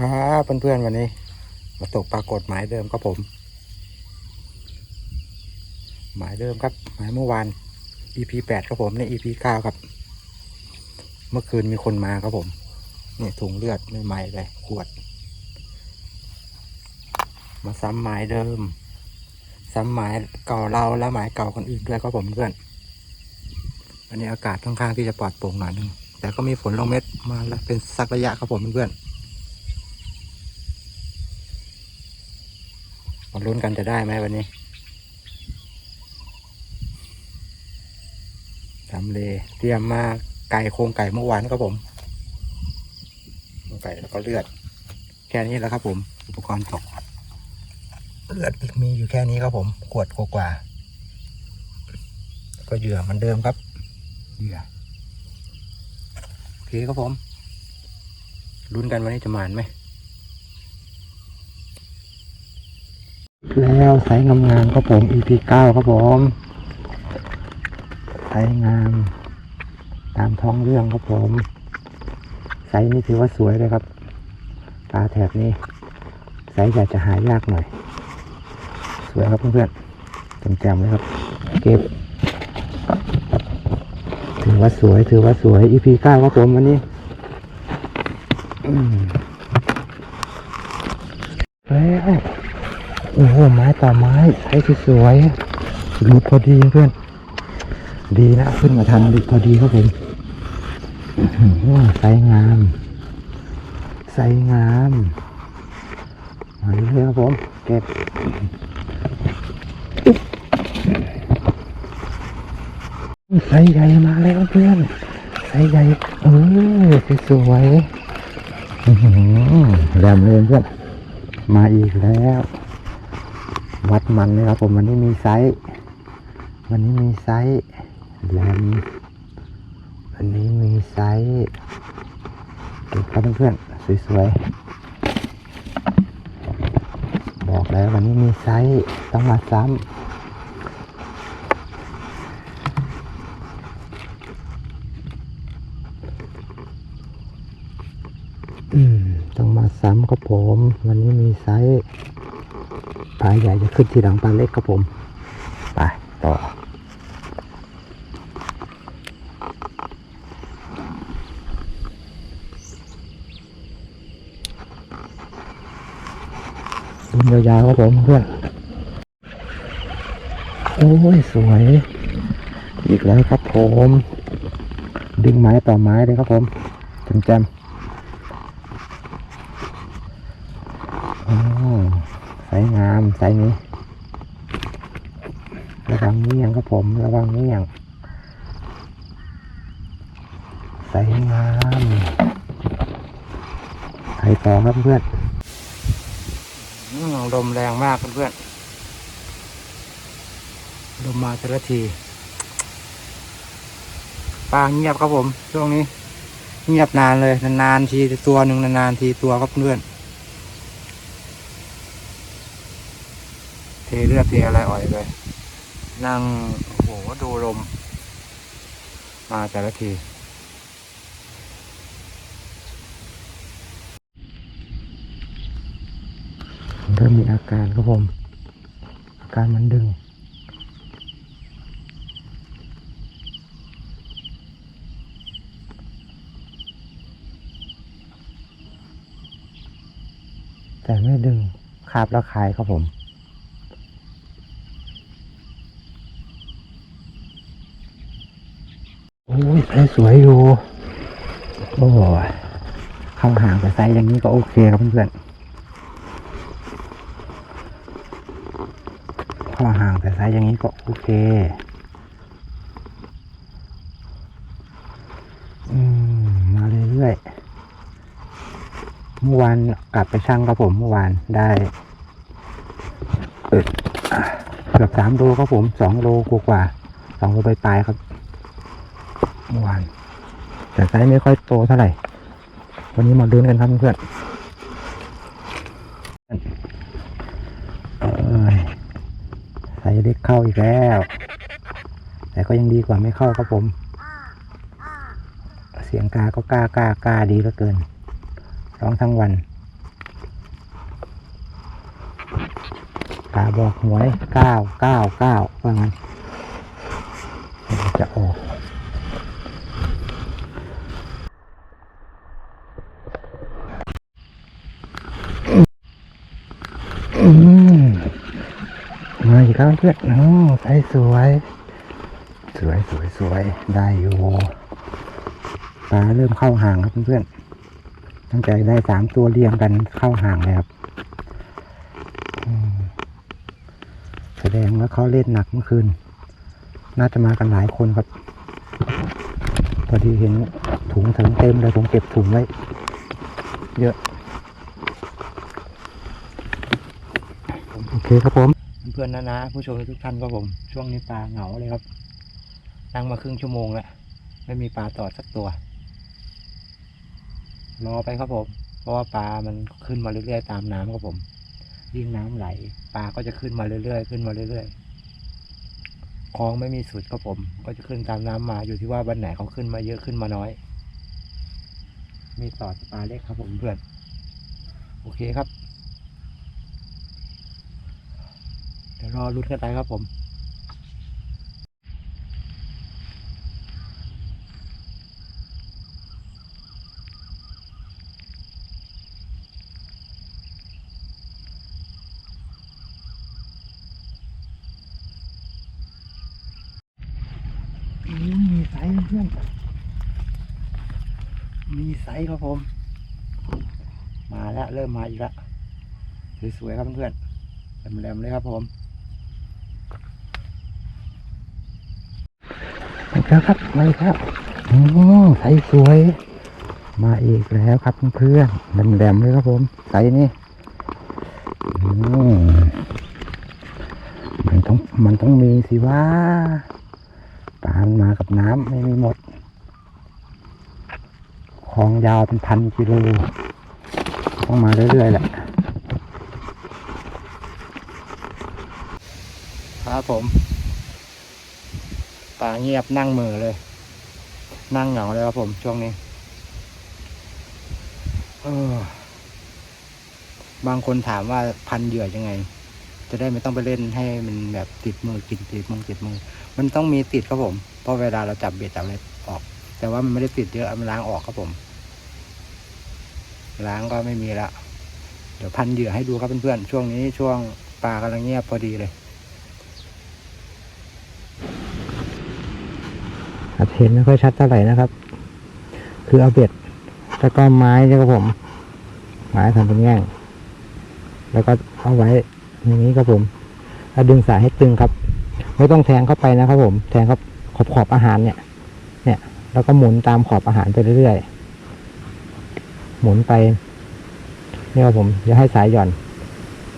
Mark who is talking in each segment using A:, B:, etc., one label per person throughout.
A: ครับเพื่อนๆวันนี้ มาตกปรากฏหมายเดิมครับผม หมายเดิมครับ หมายเมื่อวาน EP แปดครับผมใน EP เก้าครับ เมื่อคืนมีคนมาครับผมเนี่ยถุงเลือดใหม่ๆเลยขวด มาซ้ำหมายเดิม ซ้ำหมายเก่าเราและหมายเก่าคนอื่นด้วยครับผมเพื่อนวันนี้อากาศค่อนข้างที่จะปลอดโปร่งหน่อยนึงแต่ก็มีฝนลงเม็ดมาแล้วเป็นสักระยะครับผมเพื่อนๆ มาลุ้นกันจะได้ไหมวันนี้ทำเลเตรียมมาไก่โครงไก่เมื่อวานครับผมไก่แล้วก็เลือด แค่นี้แล้วครับผม อุปกรณ์ตกเลือดมีอยู่แค่นี้ครับผมขวดกว่าก็เหยื่อเหมือนเดิมครับเหยื่อโอเคครับผมลุ้นกันวันนี้จะมานไหม แล้วไซส์งามๆครับผม EP เก้าครับผมไซส์งาม ตามท้องเรื่องครับผมไซส์นี้ถือว่าสวยเลยครับปลาแถบนี้ไซส์ใหญ่จะหายากหน่อย สวยครับเพื่อนๆแจ่มๆเลยครับ เก็บ ถือว่าสวยถือว่าสวย EP เก้าครับผมวันนี้แล้ว โอ้โหไม้ต่อไม้ใช้สวยหลุดพอดีเพื่อน ดีนะขึ้นมาทันหลุดพอดีครับผมไซส์งามไซส์งามมาเรื่อยครับผมเก็บไซส์ใหญ่มาแล้วเพื่อนไซส์ใหญ่เออสวยๆอื้อหือแรมเลยเพื่อนมาอีกแล้ว วัดมันนะครับผมวันนี้มีไซส์วันนี้มีไซส์แรมวันนี้มีไซส์เก็บครับเพื่อนๆสวยๆบอกแล้ววันนี้มีไซส์ต้องมาซ้ำต้องมาซ้ำครับผม วันนี้มีไซส์ ปลาใหญ่จะขึ้นทีหลังปลาเล็กครับผม ไปต่อ ดูยาวๆครับผมเพื่อน โอ้ย สวย อีกแล้วครับผม ดึงไม้ต่อไม้เลยครับผมแจมๆอ๋อ สายงามสายนี้ระวังเงี้ยงครับผมระวังเงี้ยงสายงามไปต่อครับเพื่อนลมแรงมากเพื่อนลมมาแต่ละทีปลาเงียบครับผม ช่วงนี้ เงียบนานเลยนานๆทีตัวหนึ่งนานๆทีตัวครับเพื่อน เทเลือดเทอะไรอ่อยเลยนั่ง โอ้โห ดูลม มาแต่ละทีเริ่มมีอาการครับผม อาการมันดึงแต่ไม่ดึงคาบแล้วคายครับผม อ้ยเพสวยอยู่ โอ้ยเข้าห่างแต่ไซส์อย่างนี้ก็โอเคครับเพื่อนเข้าห่างแต่ไซส์อย่างนี้ก็โอเค อืม มาเรื่อยๆ เมื่อวานกลับไปช่างครับผมเมื่อวานได้เกือบสามโลครับผมสองโลกว่าสองโลไปปลายๆครับ เมื่อวาน แต่ไซไม่ค่อยโตเท่าไหร่ วันนี้มาลุ้นกันครับเพื่อนไซเล็กเข้าอีกแล้ว แต่ก็ยังดีกว่าไม่เข้าครับผม เสียงกาก็กาก้ากล้าดีเหลือเกิน ร้องทั้งวันกาบอกหวยเก้าเก้าเก้าว่างั้นจะออก เพื่อนโอ้ใสสวย สวยสวยสวยได้อยู่ปลาเริ่มเข้าห่างครับเพื่อนๆตั้งใจได้สามตัวเรียงกันเข้าห่างเลยครับแสดงว่าเขาเล่นหนักเมื่อคืน น่าจะมากันหลายคนครับ พอดีเห็นถุงถึงเต็มเลยผมเก็บถุงไว้ เยอะ โอเคครับผม เพื่อนๆนะนะผู้ชมทุกท่านครับผม ช่วงนี้ปลาเหงาเลยครับ นั่งมาครึ่งชั่วโมงแล้วไม่มีปลาต่อสักตัว รอไปครับผม เพราะว่าปลามันขึ้นมาเรื่อยๆตามน้ำครับผม ยิ่งน้ำไหล ปลาก็จะขึ้นมาเรื่อยๆขึ้นมาเรื่อยๆคลองไม่มีสุดครับผม ก็จะขึ้นตามน้ำมาอยู่ที่ว่าวันไหนเขาขึ้นมาเยอะขึ้นมาน้อย มีต่อปลาเล็กครับผมเพื่อน โอเคครับ เดี๋ยว รอรุ้นกันไปครับผมอืมมีไซส์เพื่อนมีไซส์ครับผม มาแล้ว เริ่มมาอีกแล้วสวยๆครับเพื่อนๆแหลมๆเลยครับผม มาแล้วครับมาอีกแล้วโอ้ไซส์สวย มาอีกแล้วครับเพื่อนๆแหลมๆเลยครับผมไซส์นี่มันต้องมันต้องมีสิว่าปามันมากับน้ำไม่มีหมดคลองยาวเป็นพันกิโลต้องมาเรื่อยๆแหละครับผม ป่าเงียบนั่งมือเลย นั่งเหงาเลยครับผม ช่วงนี้บางคนถามว่าพันเหยื่อยังไง จะได้ไม่ต้องไปเล่นให้มันแบบติดมือกินติดมือติดมือ มันต้องมีติดครับผมเพราะเวลาเราจับเบ็ดจับอะไรออก แต่ว่ามันไม่ได้ติดเยอะมันล้างออกครับผมล้างก็ไม่มีละเดี๋ยวพันเหยื่อให้ดูครับเพื่อนๆช่วงนี้ช่วงปลากำลังเงียบพอดีเลย ครับเห็นไม่ค่อยชัดเท่าไหร่นะครับ คือเอาเบ็ดแล้วก็ไม้เนี่ครับผม ไม้ทำเป็นแง่ง แล้วก็เอาไว้อย่างนี้ครับผมแล้วดึงสายให้ตึงครับ ไม่ต้องแทงเข้าไปนะครับผม แทงเข้าขอบขอบอาหารเนี่ย เนี่ย แล้วก็หมุนตามขอบอาหารไปเรื่อยๆ หมุนไปเนี่ยครับผมจะให้สายหย่อน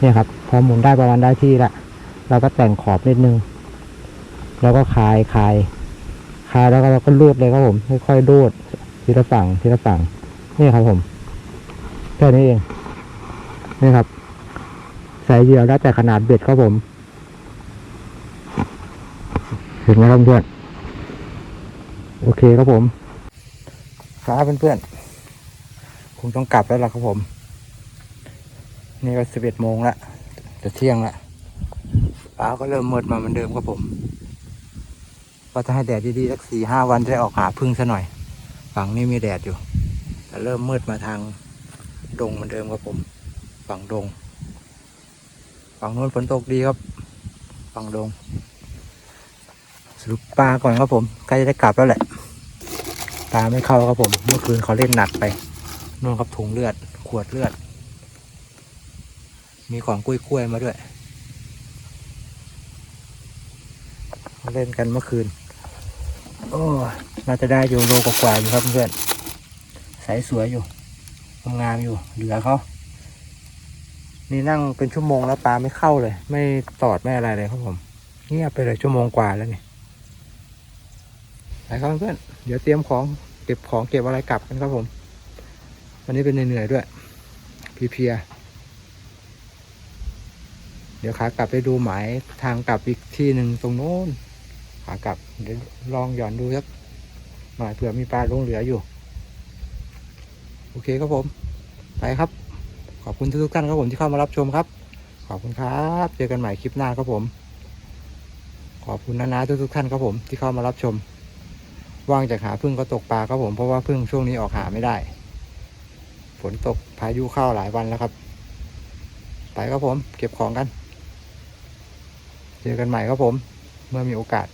A: เนี่ยครับ พอหมุนได้ประมาณได้ที่ละ เราก็แต่งขอบนิดนึง แล้วก็คลายคลาย คาแล้วก็เราก็รูดเลยครับผม ค่อยๆรูดทีละฝั่งทีละฝั่งนี่ครับผมแค่นี้เองนี่ครับ ใส่เหยื่อแล้วแต่ขนาดเบ็ดครับผมเห็นไหมครับเพื่อนโอเคครับผมครับเพื่อนๆคงต้องกลับแล้วล่ะครับผม นี่ก็สิบเอ็ดโมงละจะเที่ยงละฟ้าก็เริ่มมืดมาเหมือนเดิมครับผม ก็จะให้แดดดีๆสักสี่ห้าวันจะออกหาพึ่งซะหน่อย ฝั่งนี้มีแดดอยู่ แต่เริ่มมืดมาทางดงเหมือนเดิมครับผม ฝั่งดง ฝั่งโน้นฝนตกดีครับ ฝั่งดง สรุปปลาก่อนครับผมใกล้จะได้กลับแล้วแหละปลาไม่เข้าครับผม เมื่อคืนเขาเล่นหนักไปนู่นครับถุงเลือด ขวดเลือด มีของกล้วยๆมาด้วยเขาเล่นกันเมื่อคืน โอ้น่าจะได้อยู่โลกว่าๆอยู่ครับเพื่อนใสสวยอยู่งามอยู่ เหลือเขานี่นั่งเป็นชั่วโมงแล้วปลาไม่เข้าเลย ไม่ตอดไม่อะไรเลยครับผมเงียบไปเลยชั่วโมงกว่าแล้วนี่ไปครับเพื่อนเดี๋ยวเตรียมของเก็บของเก็บอะไรกลับกันครับผม วันนี้เป็นเหนื่อยๆด้วย เพียเดี๋ยวขากลับไปดูหมายทางกลับอีกที่หนึ่งตรงโน้น ขากลับเดี๋ยวลองหย่อนดูครับหน่อยเผื่อมีปลาลงเหลืออยู่ โอเคครับผม ไปครับ ขอบคุณทุกท่านครับผมที่เข้ามารับชมครับ ขอบคุณครับ เจอกันใหม่คลิปหน้าครับผม ขอบคุณนะนะทุกทุกๆท่านครับผมที่เข้ามารับชม ว่างจากหาพึ่งก็ตกปลาครับผมเพราะว่าพึ่งช่วงนี้ออกหาไม่ได้ ฝนตกพายุเข้าหลายวันแล้วครับ ไปครับผม เก็บของกัน เจอกันใหม่ครับผม เมื่อมีโอกาส